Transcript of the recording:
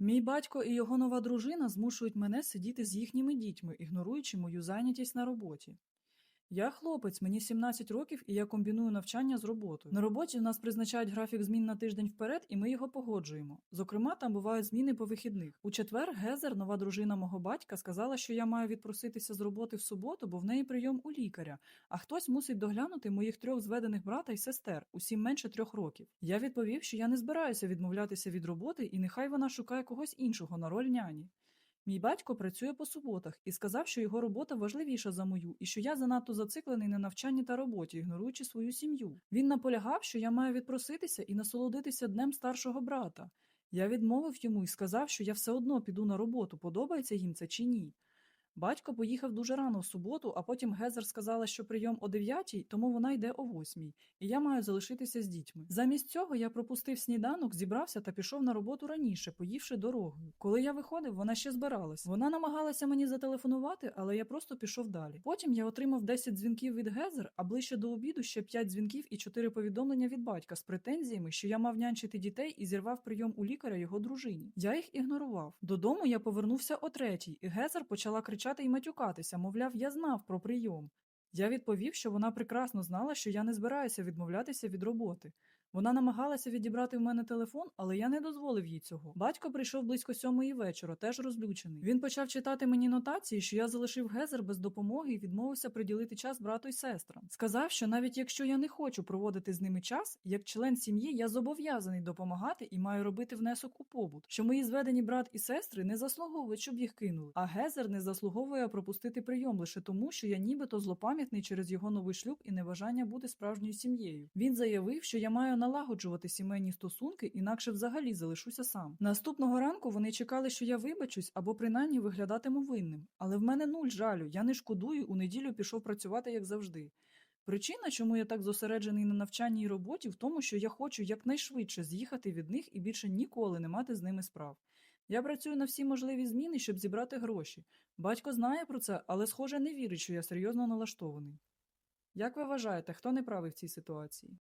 Мій батько і його нова дружина змушують мене сидіти з їхніми дітьми, ігноруючи мою зайнятість на роботі. Я хлопець, мені 17 років, і я комбіную навчання з роботою. На роботі в нас призначають графік змін на тиждень вперед, і ми його погоджуємо. Зокрема, там бувають зміни по вихідних. У четвер Гезер, нова дружина мого батька, сказала, що я маю відпроситися з роботи в суботу, бо в неї прийом у лікаря, а хтось мусить доглянути моїх трьох зведених брата і сестер, усім менше трьох років. Я відповів, що я не збираюся відмовлятися від роботи, і нехай вона шукає когось іншого на роль няні. Мій батько працює по суботах і сказав, що його робота важливіша за мою, і що я занадто зациклений на навчанні та роботі, ігноруючи свою сім'ю. Він наполягав, що я маю відпроситися і насолодитися днем старшого брата. Я відмовив йому і сказав, що я все одно піду на роботу, подобається їм це чи ні. Батько поїхав дуже рано в суботу, а потім Гезер сказала, що прийом о 9, тому вона йде о 8, і я маю залишитися з дітьми. Замість цього я пропустив сніданок, зібрався та пішов на роботу раніше, поївши дорогою. Коли я виходив, вона ще збиралась. Вона намагалася мені зателефонувати, але я просто пішов далі. Потім я отримав 10 дзвінків від Гезер, а ближче до обіду ще 5 дзвінків і 4 повідомлення від батька з претензіями, що я мав нянчити дітей і зірвав прийом у лікаря його дружині. Я їх ігнорував. Додому я повернувся о третій, і Гезер почала кричати і матюкатися, мовляв, я знав про прийом. Я відповів, що вона прекрасно знала, що я не збираюся відмовлятися від роботи. Вона намагалася відібрати в мене телефон, але я не дозволив їй цього. Батько прийшов близько сьомої вечора, теж розлючений. Він почав читати мені нотації, що я залишив Гезер без допомоги і відмовився приділити час брату й сестрам. Сказав, що навіть якщо я не хочу проводити з ними час, як член сім'ї я зобов'язаний допомагати і маю робити внесок у побут. Що мої зведені брат і сестри не заслуговують, щоб їх кинули. А Гезер не заслуговує пропустити прийом лише тому, що я нібито злопам'ятний через його новий шлюб і небажання бути справжньою сім'єю. Він заявив, що я маю налагоджувати сімейні стосунки, інакше взагалі залишуся сам. Наступного ранку вони чекали, що я вибачусь або принаймні виглядатиму винним. Але в мене нуль жалю. Я не шкодую. У неділю пішов працювати як завжди. Причина, чому я так зосереджений на навчанні і роботі, в тому, що я хочу якнайшвидше з'їхати від них і більше ніколи не мати з ними справ. Я працюю на всі можливі зміни, щоб зібрати гроші. Батько знає про це, але, схоже, не вірить, що я серйозно налаштований. Як ви вважаєте, хто не правий в цій ситуації?